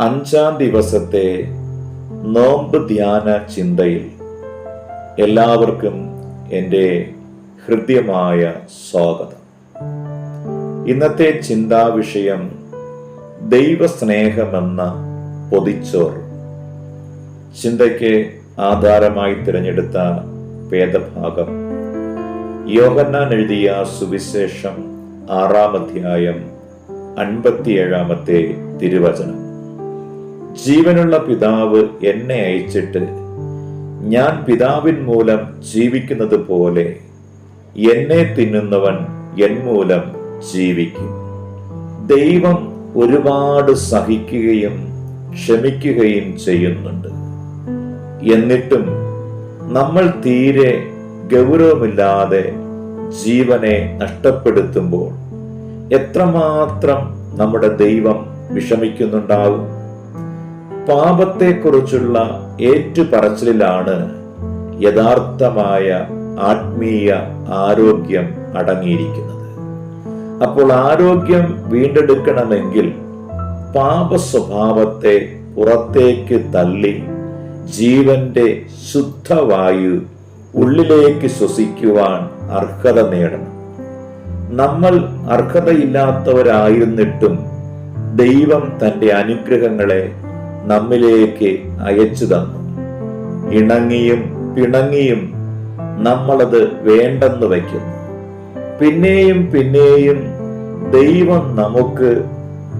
അഞ്ചാം ദിവസത്തെ നോമ്പ് ധ്യാന ചിന്തയിൽ എല്ലാവർക്കും എന്റെ ഹൃദ്യമായ സ്വാഗതം. ഇന്നത്തെ ചിന്താ വിഷയം ദൈവസ്നേഹമെന്ന പൊതിച്ചോർ. ചിന്തയ്ക്ക് ആധാരമായി തിരഞ്ഞെടുത്ത വേദഭാഗം യോഹന്നാൻ എഴുതിയ സുവിശേഷം ആറാം അധ്യായം അൻപത്തിയേഴാമത്തെ തിരുവചനം. ജീവനുള്ള പിതാവ് എന്നെ അയച്ചിട്ട് ഞാൻ പിതാവിൻ മൂലം ജീവിക്കുന്നത് പോലെ എന്നെ തിന്നുന്നവൻ എൻ മൂലം ജീവിക്കും. ദൈവം ഒരുപാട് സഹിക്കുകയും ക്ഷമിക്കുകയും ചെയ്യുന്നുണ്ട്. എന്നിട്ടും നമ്മൾ തീരെ ഗൗരവമില്ലാതെ ജീവനെ നഷ്ടപ്പെടുത്തുമ്പോൾ എത്രമാത്രം നമ്മുടെ ദൈവം വിഷമിക്കുന്നുണ്ടാവും? പാപത്തെക്കുറിച്ചുള്ള ഏറ്റുപറച്ചിലാണ് യഥാർത്ഥമായ ആത്മീയ ആരോഗ്യം അടങ്ങിയിരിക്കുന്നത്. അപ്പോൾ ആരോഗ്യം വീണ്ടെടുക്കണമെങ്കിൽ പാപ സ്വഭാവത്തെ പുറത്തേക്ക് തള്ളി ജീവന്റെ ശുദ്ധവായു ഉള്ളിലേക്ക് ശ്വസിക്കുവാൻ അർഹത നേടണം. നമ്മൾ അർഹതയില്ലാത്തവരായിരുന്നിട്ടും ദൈവം തന്റെ അനുഗ്രഹങ്ങളെ നമ്മിലേക്ക് അയച്ചു തന്നു. ഇണങ്ങിയും പിണങ്ങിയും നമ്മളത് വേണ്ടെന്ന് വയ്ക്കുന്നു. പിന്നെയും പിന്നെയും ദൈവം നമുക്ക്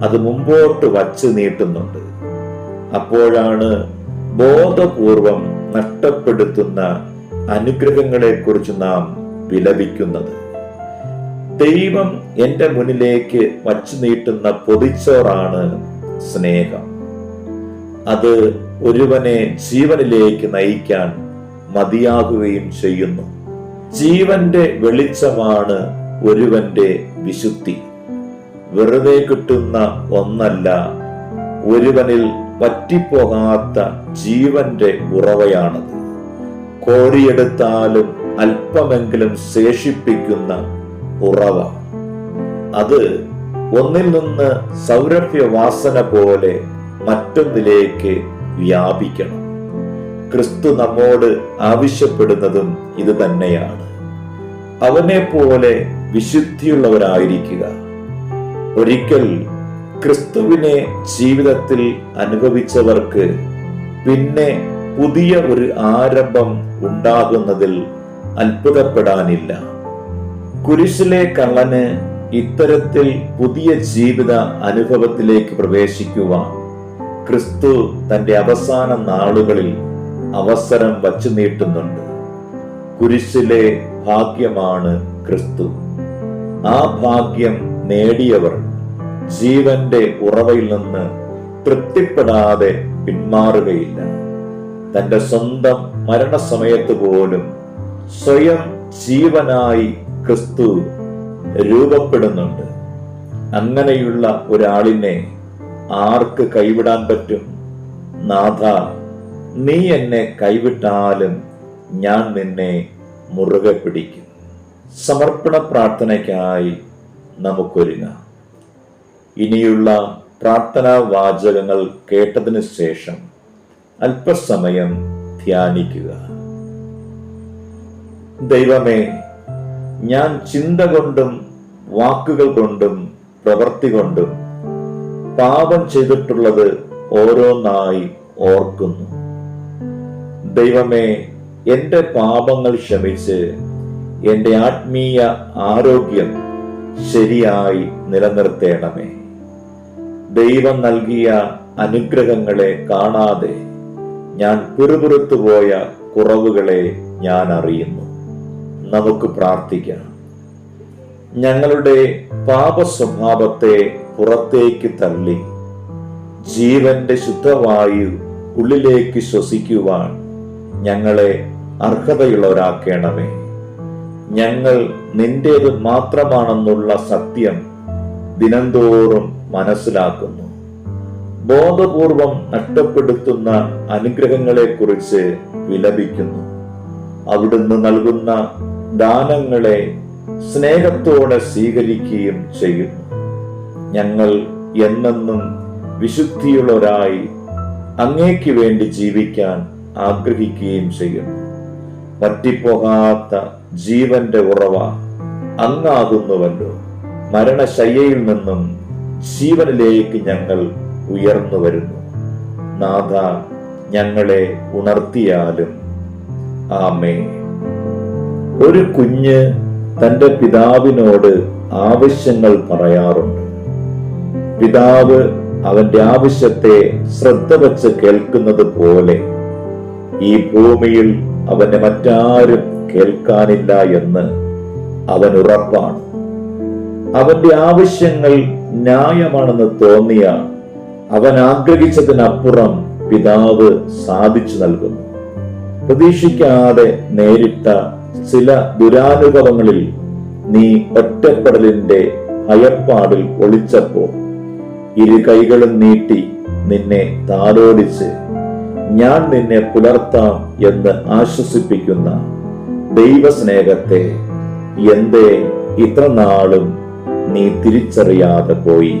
അത് മുമ്പോട്ട് വച്ചു നീട്ടുന്നുണ്ട്. അപ്പോഴാണ് ബോധപൂർവം നഷ്ടപ്പെടുത്തുന്ന അനുഗ്രഹങ്ങളെക്കുറിച്ച് നാം വിലപിക്കുന്നത്. ദൈവം എന്റെ മുന്നിലേക്ക് വച്ചു നീട്ടുന്ന പൊതിച്ചോറാണ് സ്നേഹം. അത് ഒരുവനെ ജീവനിലേക്ക് നയിക്കാൻ മതിയാകുകയും ചെയ്യുന്നു. ജീവന്റെ വെളിച്ചമാണ് ഒരുവന്റെ വിശുദ്ധി. വെറുതെ കിട്ടുന്ന ഒന്നല്ല ഒരുവനിൽ പറ്റിപ്പോകാത്ത ജീവന്റെ ഉറവയാണത്. കോരിയെടുത്താലും അല്പമെങ്കിലും ശേഷിപ്പിക്കുന്ന ഉറവ. അത് ഒന്നിൽ നിന്ന് സൗരഭ്യവാസന പോലെ മറ്റൊന്നിലേക്ക് വ്യാപിക്കണം. ക്രിസ്തു നമ്മോട് ആവശ്യപ്പെടുന്നതും ഇത് തന്നെയാണ്. അവനെ പോലെ വിശുദ്ധിയുള്ളവരായിരിക്കുക. ഒരിക്കൽ ക്രിസ്തുവിനെ ജീവിതത്തിൽ അനുഭവിച്ചവർക്ക് പിന്നെ പുതിയ ഒരു ആരംഭം ഉണ്ടാകുന്നതിൽ അത്ഭുതപ്പെടാനില്ല. കുരിശിലെ കള്ളന് ഇത്തരത്തിൽ പുതിയ ജീവിത അനുഭവത്തിലേക്ക് പ്രവേശിക്കുവാൻ ക്രിസ്തു തന്റെ അവസാന നാളുകളിൽ അവസരം വച്ചു നീട്ടുന്നുണ്ട്. കുരിശിലെ ഭാഗ്യമാണ് ക്രിസ്തു. ആ ഭാഗ്യം നേടിയവർ ജീവന്റെ ഉറവയിൽ നിന്ന് തൃപ്തിപ്പെടാതെ പിന്മാറുകയില്ല. തന്റെ സ്വന്തം മരണസമയത്ത് പോലും സ്വയം ജീവനായി ക്രിസ്തു രൂപപ്പെടുന്നുണ്ട്. അങ്ങനെയുള്ള ഒരാളിനെ ആർക്ക് കൈവിടാൻ പറ്റും? നാഥ നീ എന്നെ കൈവിട്ടാലും ഞാൻ നിന്നെ മുറുകെ പിടിക്കും. സമർപ്പണ പ്രാർത്ഥനയ്ക്കായി നമുക്കൊരുങ്ങാം. ഇനിയുള്ള പ്രാർത്ഥനാ വാചകങ്ങൾ കേട്ടതിന് ശേഷം അല്പസമയം ധ്യാനിക്കുക. ദൈവമേ ഞാൻ ചിന്ത കൊണ്ടും വാക്കുകൾ കൊണ്ടും പ്രവൃത്തി കൊണ്ടും പാപം ചെയ്തിട്ടുള്ളത് ഓരോന്നായി ഓർക്കുന്നു. ദൈവമേ എന്റെ പാപങ്ങൾ ക്ഷമിച്ച് എന്റെ ആത്മീയ ആരോഗ്യം ശരിയായി നിലനിർത്തേണമേ. ദൈവം നൽകിയ അനുഗ്രഹങ്ങളെ കാണാതെ ഞാൻ പിറുപിറുത്തു പോയ കുറവുകളെ ഞാൻ അറിയുന്നു. നമുക്ക് പ്രാർത്ഥിക്കാം. ഞങ്ങളുടെ പാപ സ്വഭാവത്തെ പുറത്തേക്ക് തള്ളി. ജീവന്റെ ശുദ്ധവായു ഉള്ളിലേക്ക് ശ്വസിക്കുവാൻ ഞങ്ങളെ അർഹതയുള്ളവരാക്കേണമേ. ഞങ്ങൾ നിന്റേത് മാത്രമാണെന്നുള്ള സത്യം ദിനംതോറും മനസ്സിലാക്കുന്നു. ബോധപൂർവം നഷ്ടപ്പെടുത്തുന്ന അനുഗ്രഹങ്ങളെക്കുറിച്ച് വിലപിക്കുന്നു. അവിടുന്ന് നൽകുന്ന ദാനങ്ങളെ സ്നേഹത്തോടെ സ്വീകരിക്കുകയും ചെയ്യുന്നു. ഞങ്ങൾ എന്നെന്നും വിശുദ്ധിയുള്ളവരായി അങ്ങേക്ക് വേണ്ടി ജീവിക്കാൻ ആഗ്രഹിക്കുകയും ചെയ്യുന്നു. പറ്റിപ്പോകാത്ത ജീവന്റെ ഉറവ അങ്ങാകുന്നുവല്ലോ. മരണശയ്യയിൽ നിന്നും ജീവനിലേക്ക് ഞങ്ങൾ ഉയർന്നു വരുന്നു. നാഥ ഞങ്ങളെ ഉണർത്തിയാലും. ആമേ ഒരു കുഞ്ഞ് തന്റെ പിതാവിനോട് ആവശ്യങ്ങൾ പറയാറുണ്ട്. പിതാവ് അവന്റെ ആവശ്യത്തെ ശ്രദ്ധ വച്ച് കേൾക്കുന്നത് പോലെ ഈ ഭൂമിയിൽ അവനെ മറ്റാരും കേൾക്കാനില്ല എന്ന് അവൻ ഉറപ്പാണ്. അവന്റെ ആവശ്യങ്ങൾ ന്യായമാണെന്ന് തോന്നിയ അവൻ ആഗ്രഹിച്ചതിനപ്പുറം പിതാവ് സാധിച്ചു നൽകുന്നു. പ്രതീക്ഷിക്കാതെ നേരിട്ട ചില ദുരാനുഭവങ്ങളിൽ നീ ഒറ്റപ്പെടലിന്റെ ഭയപ്പാടിൽ ഒളിച്ചപ്പോൾ ഇരു കൈകളും നീട്ടി നിന്നെ താലോടിച്ച് ഞാൻ നിന്നെ പുലർത്താം എന്ന് ആശ്വസിപ്പിക്കുന്ന ദൈവസ്നേഹത്തെ എന്തേ ഇത്ര നാളും നീ തിരിച്ചറിയാതെ പോയി.